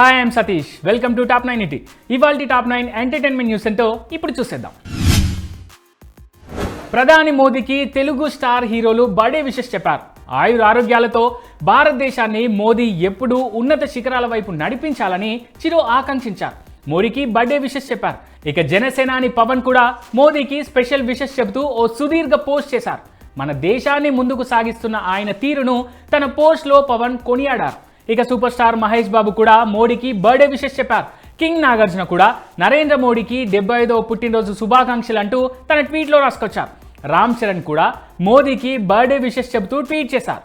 Hi I'm Satish welcome to top nine ET ఇవాల్టి top nine entertainment news ఎంతో ఇప్పుడు చూసేద్దాం. ప్రధాని మోదీకి తెలుగు స్టార్ హీరోలు బర్త్డే విషెస్ చెప్పారు. ఆయుర ఆరోగ్యాలతో భారతదేశాన్ని మోదీ ఎప్పుడూ ఉన్నత శిఖరాల వైపు నడిపించాలని చిరు ఆకాంక్షించారు. మోడీకి బర్త్డే విషెస్ చెప్పారు. ఇక జనసేనాని పవన్ కూడా మోదీకి స్పెషల్ విషెస్ చెబుతూ ఓ సుదీర్ఘ పోస్ట్ చేశారు. మన దేశాన్ని ముందుకు సాగిస్తున్న ఆయన తీరును తన పోస్ట్లో పవన్ కొనియాడారు. ఇక సూపర్ స్టార్ మహేష్ బాబు కూడా మోడీకి బర్త్డే విషెస్ చెప్పారు. కింగ్ నాగార్జున కూడా నరేంద్ర మోడీకి డెబ్బై ఐదవ పుట్టినరోజు శుభాకాంక్షలు అంటూ తన ట్వీట్లో రాసుకొచ్చారు. రామ్ చరణ్ కూడా మోదీకి బర్త్డే విషెస్ చెబుతూ ట్వీట్ చేశారు.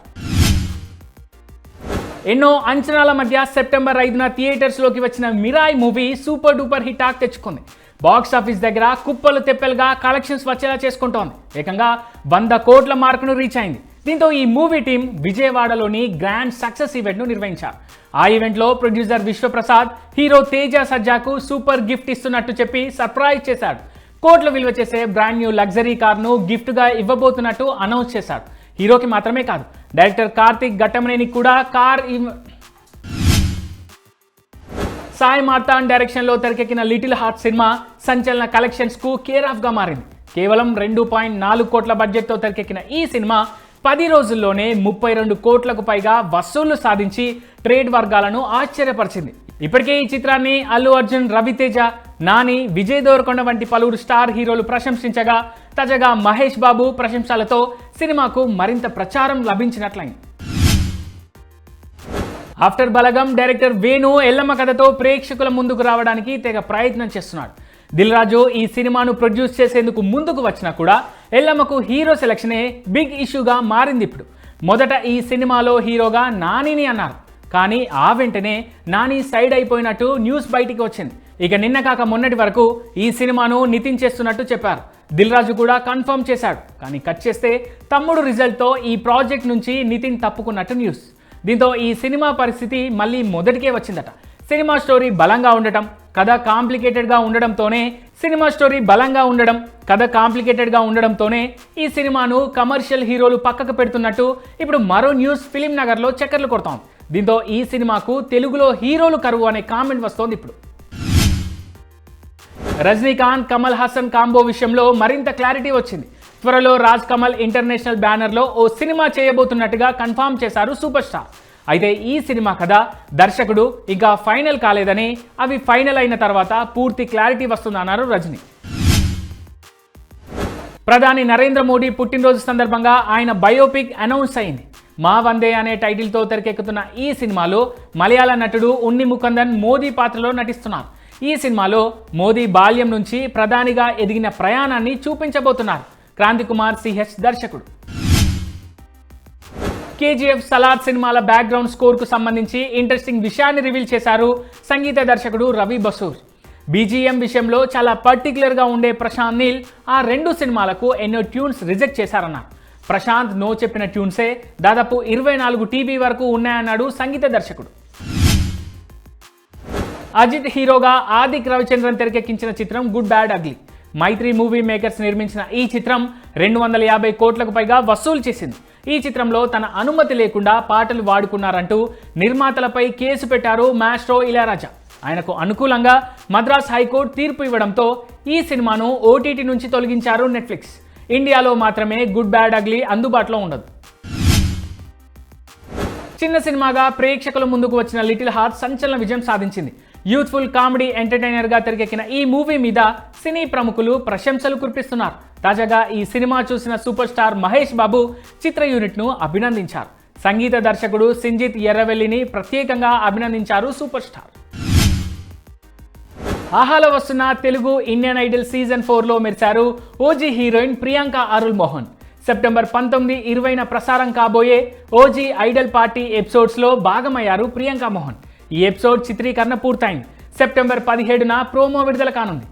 ఎన్నో అంచనాల మధ్య సెప్టెంబర్ ఐదున థియేటర్స్లోకి వచ్చిన Mirai movie super duper hit ఆక్ తెచ్చుకుంది. బాక్స్ ఆఫీస్ దగ్గర కుప్పలు తెప్పలుగా కలెక్షన్స్ వచ్చేలా చేసుకుంటోంది. ఏకంగా వంద కోట్ల మార్కును రీచ్ అయింది. దీంతో ఈ మూవీ టీం విజయవాడలోని గ్రాండ్ సక్సెస్ ఈవెంట్ను నిర్వహించారు. ఆ ఈవెంట్లో ప్రొడ్యూసర్ విశ్వప్రసాద్ హీరో తేజ సజ్జాకు సూపర్ గిఫ్ట్ ఇస్తున్నట్టు చెప్పి సర్ప్రైజ్ చేశాడు కోట్ల విలువ చేసే బ్రాండ్ న్యూ లగ్జరీ కార్ను గిఫ్ట్గా ఇవ్వబోతున్నట్టు అనౌన్స్ చేశాడు హీరోకి మాత్రమే కాదు డైరెక్టర్ కార్తిక్ ఘట్టమనేని కూడా కార్ సాయి మార్తాన్ డైరెక్షన్లో తెరకెక్కిన లిటిల్ హార్ట్ సినిమా సంచలన కలెక్షన్స్కు కేర్ ఆఫ్గా మారింది. కేవలం రెండు పాయింట్ నాలుగు కోట్ల బడ్జెట్తో తెరకెక్కిన ఈ సినిమా పది రోజుల్లోనే ముప్పై రెండు కోట్లకు పైగా వసూళ్ళు సాధించి ట్రేడ్ వర్గాలను ఆశ్చర్యపరిచింది. ఇప్పటికే ఈ చిత్రాన్ని అల్లు అర్జున్ రవితేజ నాని విజయ్ దేవరకొండ వంటి పలువురు స్టార్ హీరోలు ప్రశంసించగా తాజాగా మహేష్ బాబు ప్రశంసలతో సినిమాకు మరింత ప్రచారం లభించినట్లయింది. ఆఫ్టర్ బలగం డైరెక్టర్ వేణు ఎల్లమ్మ కథతో ప్రేక్షకుల ముందుకు రావడానికి తెగ ప్రయత్నం చేస్తున్నాడు. దిల్ రాజు ఈ సినిమాను ప్రొడ్యూస్ చేసేందుకు ముందుకు వచ్చినా కూడా ఎల్లమ్మకు హీరో సెలక్షనే బిగ్ ఇష్యూగా మారింది ఇప్పుడు. మొదట ఈ సినిమాలో హీరోగా నానిని అన్నారు. కానీ ఆ వెంటనే నాని సైడ్ అయిపోయినట్టు న్యూస్ బయటికి వచ్చింది. ఇక నిన్న కాక మొన్నటి వరకు ఈ సినిమాను నితిన్ చేస్తున్నట్టు చెప్పారు. దిల్ రాజు కూడా కన్ఫర్మ్ చేశాడు. కానీ కట్ చేస్తే తమ్ముడు రిజల్ట్తో ఈ ప్రాజెక్ట్ నుంచి నితిన్ తప్పుకున్నట్టు న్యూస్. దీంతో ఈ సినిమా పరిస్థితి మళ్ళీ మొదటికే వచ్చిందట. సినిమా స్టోరీ బలంగా ఉండటం కథ కాంప్లికేటెడ్గా ఉండడంతోనే సినిమా స్టోరీ బలంగా ఉండడం కథ కాంప్లికేటెడ్గా ఉండడంతోనే ఈ సినిమాను కమర్షియల్ హీరోలు పక్కకు పెడుతున్నట్టు ఇప్పుడు మరో న్యూస్ ఫిలిం నగర్లో చక్కర్లు కొడతాం. దీంతో ఈ సినిమాకు తెలుగులో హీరోలు కరువు అనే కామెంట్ వస్తోంది ఇప్పుడు. రజనీకాంత్ కమల్ హాసన్ కాంబో విషయంలో మరింత క్లారిటీ వచ్చింది. త్వరలో రాజ్ కమల్ ఇంటర్నేషనల్ బ్యానర్లో ఓ సినిమా చేయబోతున్నట్టుగా కన్ఫామ్ చేశారు సూపర్ స్టార్. అయితే ఈ సినిమా కథ దర్శకుడు ఇంకా ఫైనల్ కాలేదని అవి ఫైనల్ అయిన తర్వాత పూర్తి క్లారిటీ వస్తుందన్నారు రజనీ. ప్రధాని నరేంద్ర మోడీ పుట్టినరోజు సందర్భంగా ఆయన బయోపిక్ అనౌన్స్ అయింది. మా వందే అనే టైటిల్తో తెరకెక్కుతున్న ఈ సినిమాలో మలయాళ నటుడు ఉన్ని ముకందన్ మోదీ పాత్రలో నటిస్తున్నారు. ఈ సినిమాలో మోదీ బాల్యం నుంచి ప్రధానిగా ఎదిగిన ప్రయాణాన్ని చూపించబోతున్నారు క్రాంతికుమార్ సిహెచ్ దర్శకుడు. కేజీఎఫ్ సలార్ సినిమాల బ్యాక్గ్రౌండ్ స్కోర్కు సంబంధించి ఇంట్రెస్టింగ్ విషయాన్ని రివీల్ చేశారు సంగీత దర్శకుడు రవి బసూర్. బీజీఎం విషయంలో చాలా పర్టికులర్గా ఉండే ప్రశాంత్ నీల్ ఆ రెండు సినిమాలకు ఎన్నో ట్యూన్స్ రిజెక్ట్ చేశారన్నారు. ప్రశాంత్ నో చెప్పిన ట్యూన్సే దాదాపు ఇరవై నాలుగు టీబీ వరకు ఉన్నాయన్నాడు సంగీత దర్శకుడు. అజిత్ హీరోగా ఆదిక్ రవిచంద్రన్ తెరకెక్కించిన చిత్రం good bad ugly Mythri movie makers నిర్మించిన ఈ చిత్రం రెండు వందల యాభై కోట్లకు పైగా వసూలు చేసింది. ఈ చిత్రంలో తన అనుమతి లేకుండా పాటలు వాడుకున్నారంటూ నిర్మాతలపై కేసు పెట్టారు మాస్ట్రో ఇళయరాజా. ఆయనకు అనుకూలంగా మద్రాస్ హైకోర్టు తీర్పు ఇవ్వడంతో ఈ సినిమాను ఓటీటీ నుంచి తొలగించారు నెట్ఫ్లిక్స్. ఇండియాలో మాత్రమే గుడ్ బ్యాడ్ అగ్లీ అందుబాటులో ఉండదు. చిన్న సినిమాగా ప్రేక్షకుల ముందుకు వచ్చిన లిటిల్ హార్ట్ సంచలన విజయం సాధించింది. యూత్ఫుల్ కామెడీ ఎంటర్టైనర్గా తెరకెక్కిన ఈ మూవీ మీద సినీ ప్రముఖులు ప్రశంసలు కురిపిస్తున్నారు. తాజాగా ఈ సినిమా చూసిన సూపర్ స్టార్ మహేష్ బాబు చిత్ర యూనిట్ను అభినందించారు. సంగీత దర్శకుడు సింజిత్ ఎర్రవెల్లిని ప్రత్యేకంగా అభినందించారు సూపర్ స్టార్. ఆహాలో వస్తున్న తెలుగు ఇండియన్ ఐడల్ సీజన్ ఫోర్లో మెరిచారు OG heroine Priyanka Arul Mohan September పంతొమ్మిది ఇరవైన ప్రసారం కాబోయే ఓజీ ఐడల్ పార్టీ ఎపిసోడ్స్లో భాగమయ్యారు ప్రియాంక మోహన్. ఈ ఎపిసోడ్ చిత్రీకరణ పూర్తయింది. సెప్టెంబర్ పదిహేడున ప్రోమో విడుదల కానుంది.